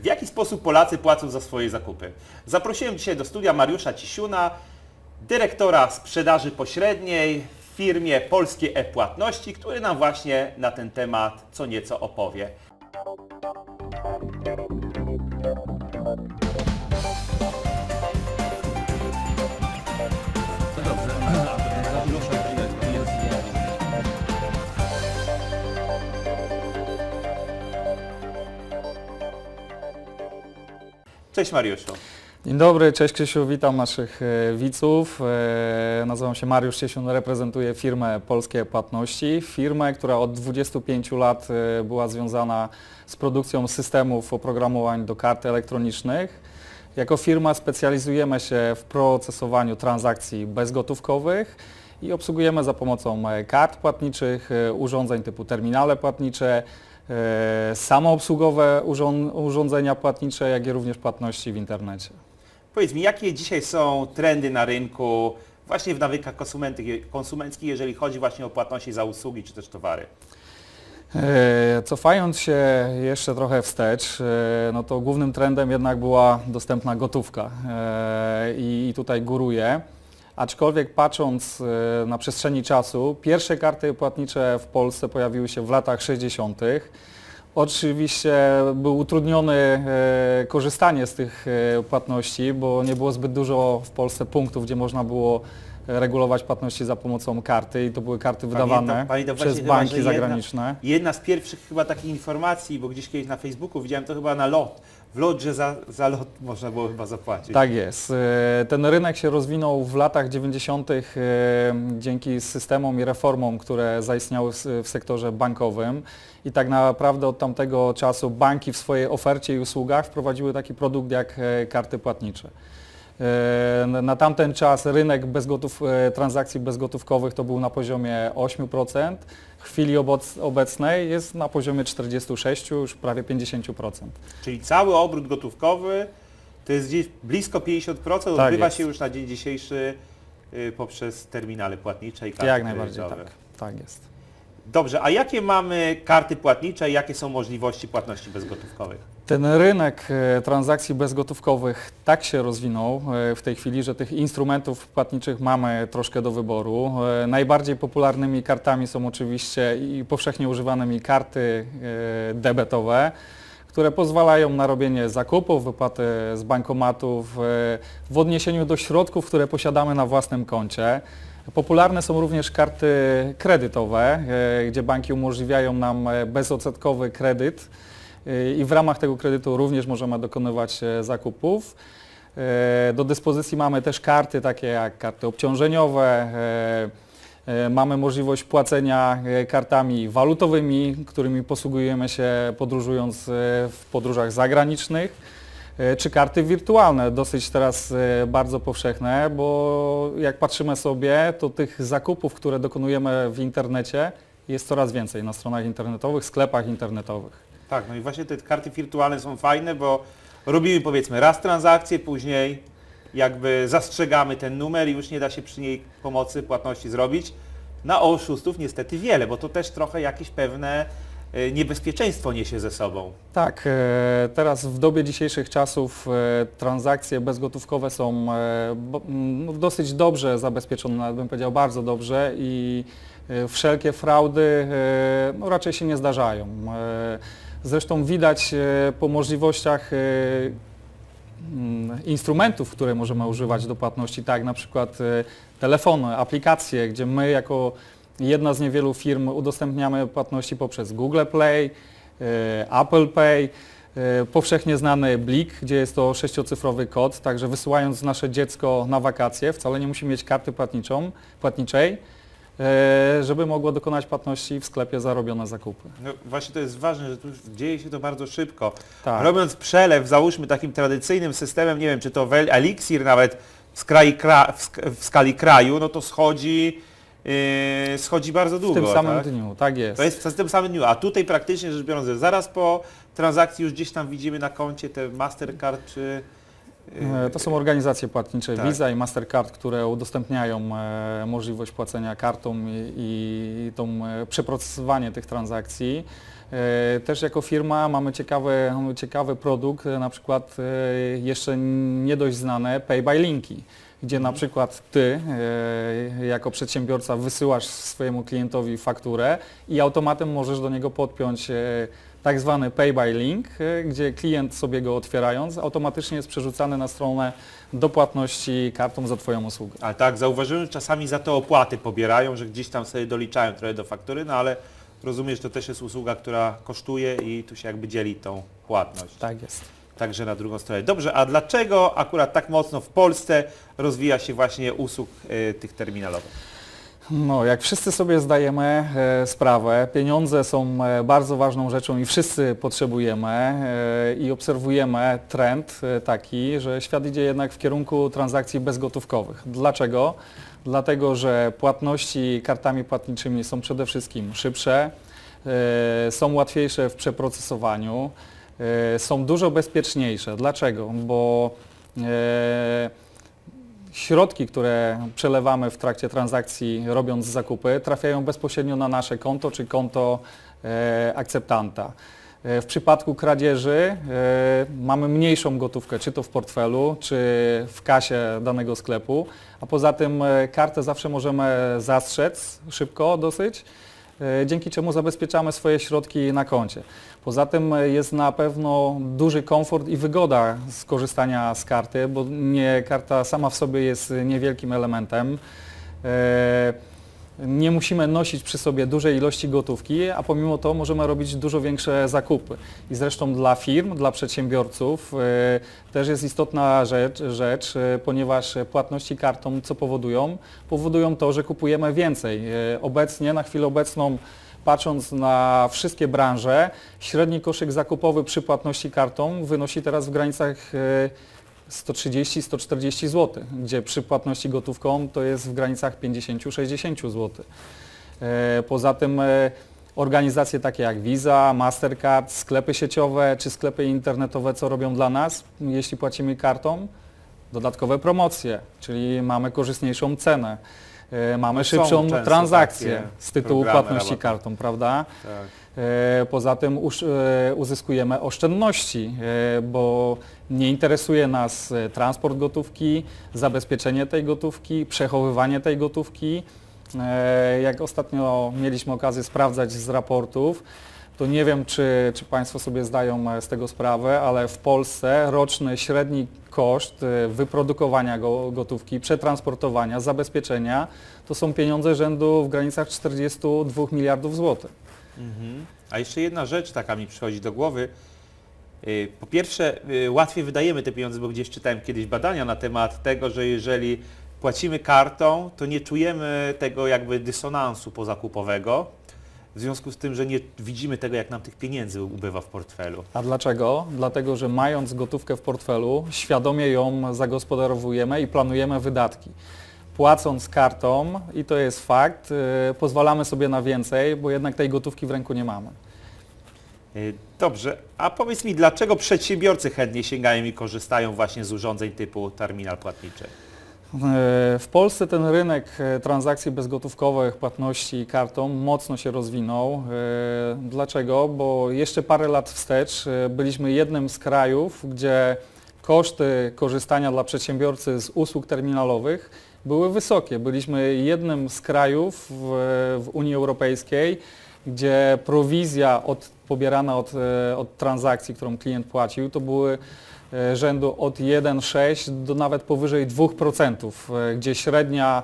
W jaki sposób Polacy płacą za swoje zakupy? Zaprosiłem dzisiaj do studia Mariusza Cisiuna, dyrektora sprzedaży pośredniej w firmie Polskie e-Płatności, który nam właśnie na ten temat co nieco opowie. Cześć Mariuszu. Dzień dobry, cześć Krzysiu, witam naszych e, widzów. E, Nazywam się Mariusz Ciesiun, reprezentuję firmę Polskie Płatności. Firmę, która od 25 lat e, była związana z produkcją systemów oprogramowań do kart elektronicznych. Jako firma specjalizujemy się w procesowaniu transakcji bezgotówkowych i obsługujemy za pomocą kart płatniczych, urządzeń typu terminale płatnicze, samoobsługowe urząd- urządzenia płatnicze, jak i również płatności w internecie. Powiedz mi, jakie dzisiaj są trendy na rynku właśnie w nawykach konsumenckich, jeżeli chodzi właśnie o płatności za usługi czy też towary? E, Cofając się jeszcze trochę wstecz, e, no to głównym trendem jednak była dostępna gotówka e, i tutaj góruje. Aczkolwiek patrząc e, na przestrzeni czasu, pierwsze karty płatnicze w Polsce pojawiły się w latach 60. Oczywiście był utrudniony e, korzystanie z tych e, płatności, bo nie było zbyt dużo w Polsce punktów, gdzie można było regulować płatności za pomocą karty i to były karty wydawane Pamiętam- pamiętam przez właśnie chyba, banki że jedna- zagraniczne. Jedna z pierwszych chyba takich informacji, bo gdzieś kiedyś na Facebooku widziałem to chyba na lot. W lot, że za, za lot można było chyba zapłacić. Tak jest. E, Ten rynek się rozwinął w latach 90. e, dzięki systemom i reformom, które zaistniały w w sektorze bankowym i tak naprawdę od tamtego czasu banki w swojej ofercie i usługach wprowadziły taki produkt jak e, karty płatnicze. E, Na tamten czas rynek bezgotów, e, transakcji bezgotówkowych to był na poziomie 8%. W chwili obecnej jest na poziomie 46, już prawie 50%. Czyli cały obrót gotówkowy to jest gdzieś blisko 50%, Tak odbywa jest. się już na dzień dzisiejszy y, poprzez terminale płatnicze i karty Jak najbardziej tak. Tak jest. Dobrze, a jakie mamy karty płatnicze i jakie są możliwości płatności bezgotówkowych? Ten rynek e, transakcji bezgotówkowych tak się rozwinął e, w tej chwili, że tych instrumentów płatniczych mamy troszkę do wyboru. E, Najbardziej popularnymi kartami są oczywiście i powszechnie używanymi karty debetowe, które pozwalają na robienie zakupów, wypłaty z bankomatów w odniesieniu do środków, które posiadamy na własnym koncie. Popularne są również karty kredytowe, e, gdzie banki umożliwiają nam e, bezodsetkowy kredyt e, i w ramach tego kredytu również możemy dokonywać zakupów. Do dyspozycji mamy też karty takie jak karty obciążeniowe, mamy możliwość płacenia kartami walutowymi, którymi posługujemy się podróżując w podróżach zagranicznych. E, czy karty wirtualne, dosyć teraz e, bardzo powszechne, bo jak patrzymy sobie, to tych zakupów, które dokonujemy w internecie jest coraz więcej na stronach internetowych, sklepach internetowych. Tak, no i właśnie te karty wirtualne są fajne, bo robimy powiedzmy raz transakcję, później jakby zastrzegamy ten numer i już nie da się przy niej pomocy płatności zrobić. Na oszustów niestety wiele, bo to też trochę jakieś pewne niebezpieczeństwo niesie ze sobą. Tak, e, teraz w dobie dzisiejszych czasów e, transakcje bezgotówkowe są e, no, dosyć dobrze zabezpieczone, nawet bym powiedział bardzo dobrze i e, wszelkie fraudy e, no, raczej się nie zdarzają. E, Zresztą widać e, po możliwościach e, instrumentów, które możemy używać do płatności, tak na przykład e, telefony, aplikacje, gdzie my jako jedna z niewielu firm udostępniamy płatności poprzez Google Play, e, Apple Pay, e, powszechnie znany Blik, gdzie jest to sześciocyfrowy kod, także wysyłając nasze dziecko na wakacje, wcale nie musi mieć karty płatniczą, płatniczej, e, żeby mogło dokonać płatności w sklepie za robione zakupy. No właśnie to jest ważne, że tu dzieje się to bardzo szybko. Tak. Robiąc przelew, załóżmy takim tradycyjnym systemem, nie wiem, czy to Elixir nawet w, skali w skali kraju, no to schodzi, yy, schodzi bardzo W długo. tym samym tak? dniu, tak jest. To jest w tym samym dniu, a tutaj praktycznie rzecz biorąc, zaraz po transakcji już gdzieś tam widzimy na koncie te Mastercard czy... yy, E, To są organizacje płatnicze tak. Visa i Mastercard, które udostępniają e, możliwość płacenia kartą i, i tą, e, przeprocesowanie tych transakcji. E, Też jako firma mamy ciekawy, ciekawy produkt, na przykład e, jeszcze nie dość znane Pay by Linki, gdzie na przykład Ty e, jako przedsiębiorca wysyłasz swojemu klientowi fakturę i automatem możesz do niego podpiąć e, tak zwany Pay by Link, e, gdzie klient sobie go otwierając automatycznie jest przerzucany na stronę do płatności kartą za Twoją usługę. Ale tak, zauważyłem, że czasami za to opłaty pobierają, że gdzieś tam sobie doliczają trochę do faktury, no ale rozumiem, że to też jest usługa, która kosztuje i tu się jakby dzieli tą płatność. Tak jest. Także na drugą stronę. Dobrze, a dlaczego akurat tak mocno w Polsce rozwija się właśnie usług y, tych terminalowych? No, jak wszyscy sobie zdajemy e, sprawę, pieniądze są e, bardzo ważną rzeczą i wszyscy potrzebujemy e, i obserwujemy trend e, taki, że świat idzie jednak w kierunku transakcji bezgotówkowych. Dlaczego? Dlatego, że płatności kartami płatniczymi są przede wszystkim szybsze, e, są łatwiejsze w przeprocesowaniu, e, są dużo bezpieczniejsze. Dlaczego? Bo e, Środki, które przelewamy w trakcie transakcji robiąc zakupy, trafiają bezpośrednio na nasze konto czy konto e, akceptanta. E, w przypadku kradzieży e, mamy mniejszą gotówkę, czy to w portfelu, czy w kasie danego sklepu, a poza tym e, kartę zawsze możemy zastrzec szybko dosyć, e, dzięki czemu zabezpieczamy swoje środki na koncie. Poza tym e, jest na pewno duży komfort i wygoda z korzystania z karty, bo nie, karta sama w sobie jest niewielkim elementem. Nie musimy nosić przy sobie dużej ilości gotówki, a pomimo to możemy robić dużo większe zakupy. I zresztą dla firm, dla przedsiębiorców e, też jest istotna rzecz, rzecz e, ponieważ płatności kartą co powodują? Powodują to, że kupujemy więcej. E, Obecnie, na chwilę obecną patrząc na wszystkie branże, średni koszyk zakupowy przy płatności kartą wynosi teraz w granicach 130-140 zł, gdzie przy płatności gotówką to jest w granicach 50-60 zł. E, Poza tym e, organizacje takie jak Visa, Mastercard, sklepy sieciowe czy sklepy internetowe co robią dla nas, jeśli płacimy kartą? Dodatkowe promocje, czyli mamy korzystniejszą cenę. E, Mamy szybszą transakcję z tytułu płatności kartą, prawda? Tak. E, Poza tym e, uzyskujemy oszczędności, e, bo nie interesuje nas transport gotówki, zabezpieczenie tej gotówki, przechowywanie tej gotówki. Jak ostatnio mieliśmy okazję sprawdzać z raportów, to nie wiem, czy, czy Państwo sobie zdają z tego sprawę, ale w Polsce roczny średni koszt wyprodukowania go, gotówki, przetransportowania, zabezpieczenia to są pieniądze rzędu w granicach 42 miliardów złotych. Mhm. A jeszcze jedna rzecz taka mi przychodzi do głowy. Y, Po pierwsze, y, łatwiej wydajemy te pieniądze, bo gdzieś czytałem kiedyś badania na temat tego, że jeżeli płacimy kartą, to nie czujemy tego jakby dysonansu pozakupowego, w związku z tym, że nie widzimy tego, jak nam tych pieniędzy ubywa w portfelu. A dlaczego? Dlatego, że mając gotówkę w portfelu, świadomie ją zagospodarowujemy i planujemy wydatki. Płacąc kartą, i to jest fakt, yy, pozwalamy sobie na więcej, bo jednak tej gotówki w ręku nie mamy. Y, Dobrze, a powiedz mi, dlaczego przedsiębiorcy chętnie sięgają i korzystają właśnie z urządzeń typu terminal płatniczy? Yy, W Polsce ten rynek transakcji bezgotówkowych, płatności kartą mocno się rozwinął. Dlaczego? Bo jeszcze parę lat wstecz byliśmy jednym z krajów, gdzie koszty korzystania dla przedsiębiorcy z usług terminalowych były wysokie. Byliśmy jednym z krajów w, w Unii Europejskiej, gdzie prowizja od, pobierana od, e, od transakcji, którą klient płacił, to były e, rzędu od 1,6 do nawet powyżej 2%, e, gdzie średnia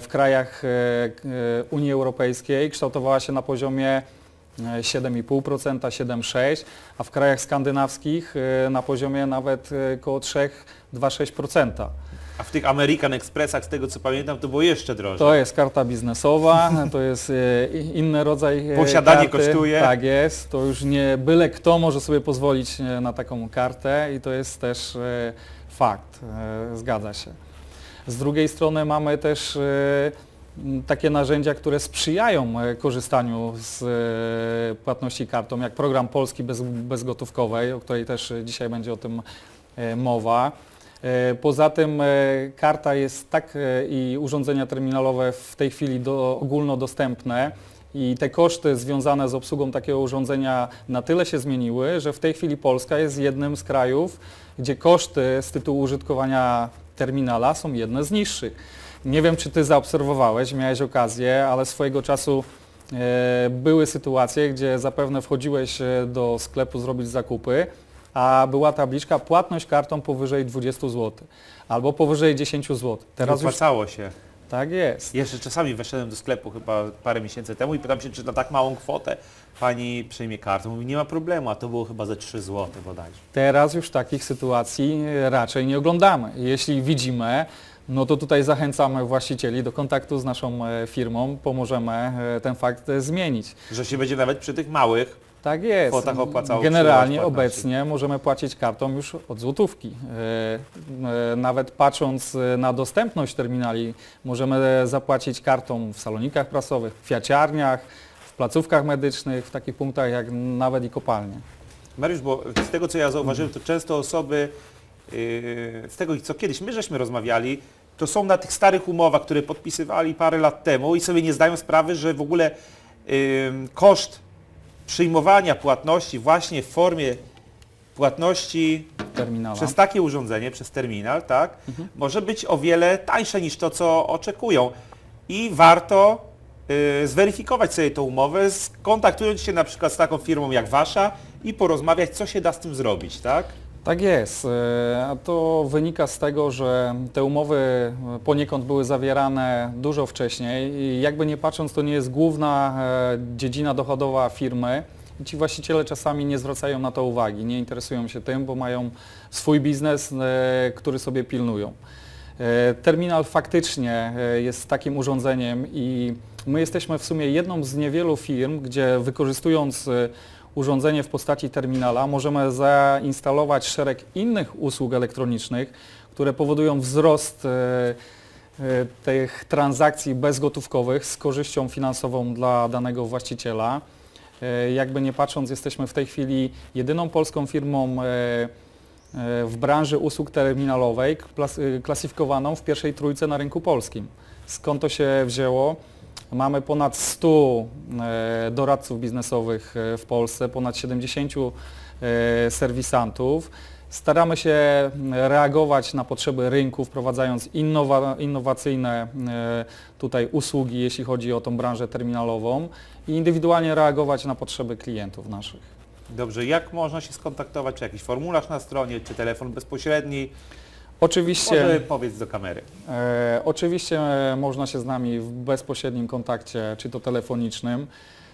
w krajach Unii Europejskiej kształtowała się na poziomie e, 7,5%, 7,6%, a w krajach skandynawskich na poziomie nawet około 3,2-6%. A w tych American Expressach, z tego co pamiętam, to było jeszcze drożej. To jest karta biznesowa, to jest e, inny rodzaj e, Posiadanie karty. kosztuje. Tak jest, to już nie byle kto może sobie pozwolić e, na taką kartę i to jest też e, fakt, e, zgadza się. Z drugiej strony mamy też e, m, takie narzędzia, które sprzyjają e, korzystaniu z e, płatności kartą, jak program Polski bez, bezgotówkowej, o której też e, dzisiaj będzie o tym e, mowa. E, Poza tym e, karta jest tak e, i urządzenia terminalowe w tej chwili do, ogólnodostępne I te koszty związane z obsługą takiego urządzenia na tyle się zmieniły, że w tej chwili Polska jest jednym z krajów, gdzie koszty z tytułu użytkowania terminala są jedne z niższych. Nie wiem, czy Ty zaobserwowałeś, miałeś okazję, ale swojego czasu były sytuacje, gdzie zapewne wchodziłeś do sklepu zrobić zakupy, a była tabliczka płatność kartą powyżej 20 zł albo powyżej 10 zł. Teraz już opłacało się. tak jest. Jeszcze czasami weszedłem do sklepu chyba parę miesięcy temu i pytam się, czy na tak małą kwotę pani przyjmie kartę. Mówi, nie ma problemu, a to było chyba ze 3 zł bodajże. Teraz już takich sytuacji e, raczej nie oglądamy. Jeśli widzimy, no to tutaj zachęcamy właścicieli do kontaktu z naszą e, firmą, pomożemy e, ten fakt zmienić. Że się będzie nawet przy tych małych Tak jest. kwotach opłacało Generalnie płatności. obecnie możemy płacić kartą już od złotówki. E, e, Nawet patrząc e, na dostępność terminali, możemy zapłacić kartą w salonikach prasowych, w kwiaciarniach, w placówkach medycznych, w takich punktach jak nawet i kopalnie. Mariusz, bo z tego co ja zauważyłem, to często osoby, yy, z tego co kiedyś my żeśmy rozmawiali, to są na tych starych umowach, które podpisywali parę lat temu i sobie nie zdają sprawy, że w ogóle yy, koszt przyjmowania płatności właśnie w formie płatności Terminala. przez takie urządzenie, przez terminal, tak, może być o wiele tańsze niż to, co oczekują. I warto y, zweryfikować sobie tą umowę, skontaktując się na przykład z taką firmą jak Wasza i porozmawiać, co się da z tym zrobić, tak? Tak jest. e, A to wynika z tego, że te umowy poniekąd były zawierane dużo wcześniej i jakby nie patrząc, to nie jest główna e, dziedzina dochodowa firmy. I ci właściciele czasami nie zwracają na to uwagi, nie interesują się tym, bo mają swój biznes, e, który sobie pilnują. Terminal faktycznie jest takim urządzeniem i my jesteśmy w sumie jedną z niewielu firm, gdzie wykorzystując urządzenie w postaci terminala możemy zainstalować szereg innych usług elektronicznych, które powodują wzrost e, e, tych transakcji bezgotówkowych z korzyścią finansową dla danego właściciela. E, Jakby nie patrząc, jesteśmy w tej chwili jedyną polską firmą w branży usług terminalowej klas- klasyfikowaną w pierwszej trójce na rynku polskim. Skąd to się wzięło? Mamy ponad 100 e, doradców biznesowych e, w Polsce, ponad 70 e, serwisantów. Staramy się reagować na potrzeby rynku, wprowadzając innowa, innowacyjne tutaj usługi, jeśli chodzi o tą branżę terminalową i indywidualnie reagować na potrzeby klientów naszych. Dobrze, jak można się skontaktować? Czy jakiś formularz na stronie, czy telefon bezpośredni? Oczywiście, Może powiedz do kamery. e, oczywiście e, można się z nami w bezpośrednim kontakcie, czy to telefonicznym,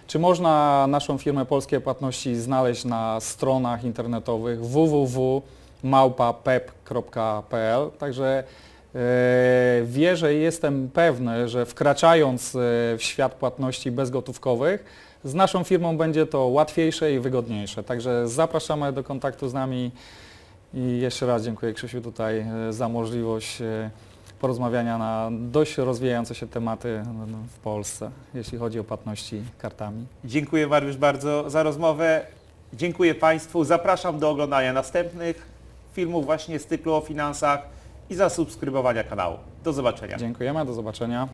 czy można naszą firmę Polskie Płatności znaleźć na stronach internetowych www.małpapep.pl. Także e, wierzę i jestem pewny, że wkraczając e, w świat płatności bezgotówkowych, z naszą firmą będzie to łatwiejsze i wygodniejsze. Także zapraszamy do kontaktu z nami i jeszcze raz dziękuję Krzysiu tutaj e, za możliwość e, porozmawiania na dość rozwijające się tematy no, no, w Polsce, jeśli chodzi o płatności kartami. Dziękuję Mariusz bardzo za rozmowę. Dziękuję Państwu. Zapraszam do oglądania następnych filmów właśnie z cyklu o finansach i zasubskrybowania kanału. Do zobaczenia. Dziękujemy, do zobaczenia.